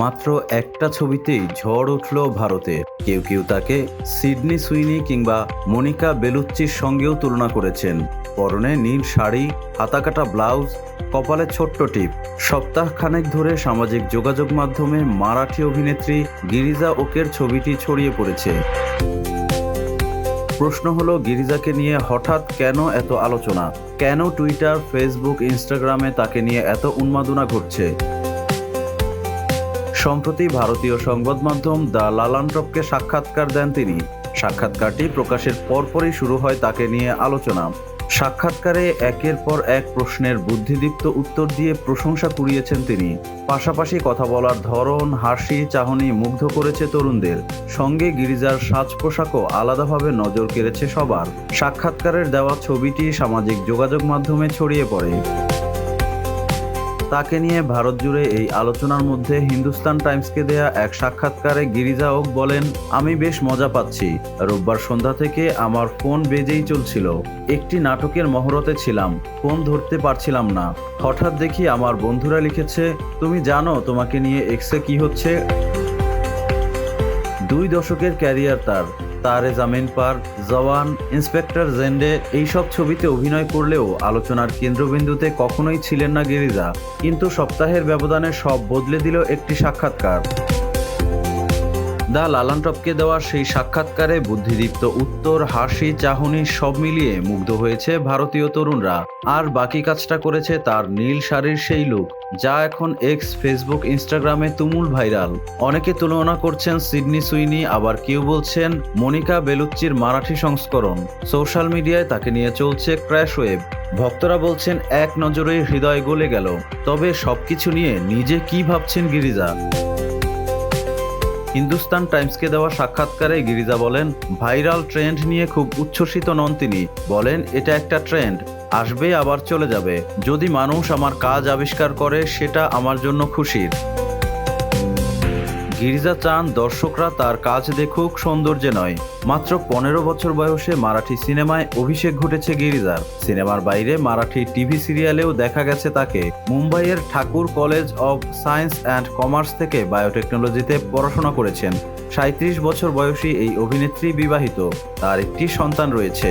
মাত্র একটা ছবিতেই ঝড় উঠল ভারতে। কেউ কেউ তাকে সিডনি সুইনি কিংবা মনিকা বেলুচ্চির সঙ্গেও তুলনা করেছেন। পরনে নীল শাড়ি, হাতাকাটা ব্লাউজ, কপালে ছোট্ট টিপ। সপ্তাহখানেক ধরে সামাজিক যোগাযোগ মাধ্যমে মারাঠি অভিনেত্রী গিরিজা ওকের ছবিটি ছড়িয়ে পড়েছে। প্রশ্ন হলো, গিরিজাকে নিয়ে হঠাৎ কেন এত আলোচনা? কেন টুইটার, ফেসবুক, ইনস্টাগ্রামে তাকে নিয়ে এত উন্মাদনা ঘটছে? সম্প্রতি ভারতীয় সংবাদ মাধ্যম দ্য লালান্টপকে সাক্ষাৎকার দেন তিনি। সাক্ষাৎকারটি প্রকাশের পরপরই শুরু হয় তাকে নিয়ে আলোচনা। সাক্ষাৎকারে একের পর এক প্রশ্নের বুদ্ধিদীপ্ত উত্তর দিয়ে প্রশংসা কুড়িয়েছেন তিনি। পাশাপাশি কথা বলার ধরন, হাসি, চাহনি মুগ্ধ করেছে তরুণদের। সঙ্গে গিরিজার সাজ পোশাকও আলাদাভাবে নজর কেড়েছে সবার। সাক্ষাৎকারের দেওয়া ছবিটি সামাজিক যোগাযোগ মাধ্যমে ছড়িয়ে পড়ে। তাকে নিয়ে ভারত জুড়ে এই আলোচনার মধ্যে হিন্দুস্তান টাইমসকে দেয়া এক সাক্ষাৎকারে গিরিজা ওক বলেন, আমি বেশ মজা পাচ্ছি। রোববার সন্ধ্যা থেকে আমার ফোন বেজেই চলছিল। একটি নাটকের মহরতে ছিলাম। ফোন ধরতে পারছিলাম না। হঠাৎ দেখি আমার বন্ধুরা লিখেছে, তুমি জানো তোমাকে নিয়ে এক্সে কি হচ্ছে? দুই দশকের ক্যারিয়ার তার। তারে জামিন পার, জওয়ান ইন্সপেক্টর জেন্ডে এইসব ছবিতে অভিনয় করলেও আলোচনার কেন্দ্রবিন্দুতে কখনোই ছিলেন না গিরিজা। কিন্তু সপ্তাহের ব্যবধানে সব বদলে দিল একটি সাক্ষাৎকার। দা লালানটপকে দেওয়া সেই সাক্ষাৎকারে বুদ্ধিদীপ্ত উত্তর, হাসি, চাহনি সব মিলিয়ে মুগ্ধ হয়েছে ভারতীয় তরুণরা। আর বাকি কাজটা করেছে তার নীল শাড়ির সেই লুক যা এখন এক্স ফেসবুক ইনস্টাগ্রামে তুমুল ভাইরাল অনেকে তুলনা করছেন সিডনি সুইনি, আবার কেউ বলছেন মনিকা বেলুচ্চির মারাঠি সংস্করণ। সোশ্যাল মিডিয়ায় তাকে নিয়ে চলছে ক্র্যাশ ওয়েব। ভক্তরা বলছেন এক নজরেই হৃদয় গলে গেল। তবে সবকিছু নিয়ে নিজে কি ভাবছেন গিরিজা? হিন্দুস্তান টাইমসকে দেওয়া সাক্ষাৎকারে গিরিজা বলেন, ভাইরাল ট্রেন্ড নিয়ে খুব উচ্ছ্বসিত নন তিনি। বলেন, এটা একটা ট্রেন্ড। আসবে, আবার চলে যাবে। যদি মানুষ আমার কাজ আবিষ্কার করে, সেটা আমার জন্য খুশির। গিরিজা চান দর্শকরা, তার কাজ দেখুক, সৌন্দর্যে নয়। মাত্র পনেরো বছর বয়সে মারাঠি সিনেমায় অভিষেক ঘটেছে গিরিজার। সিনেমার বাইরে মারাঠি টিভি সিরিয়ালেও দেখা গেছে তাকে। মুম্বাইয়ের Thakur college of science and commerce থেকে বায়োটেকনোলজিতে পড়াশোনা করেছেন। সাঁত্রিশ বছর বয়সী এই অভিনেত্রী বিবাহিত। তার একটি সন্তান রয়েছে।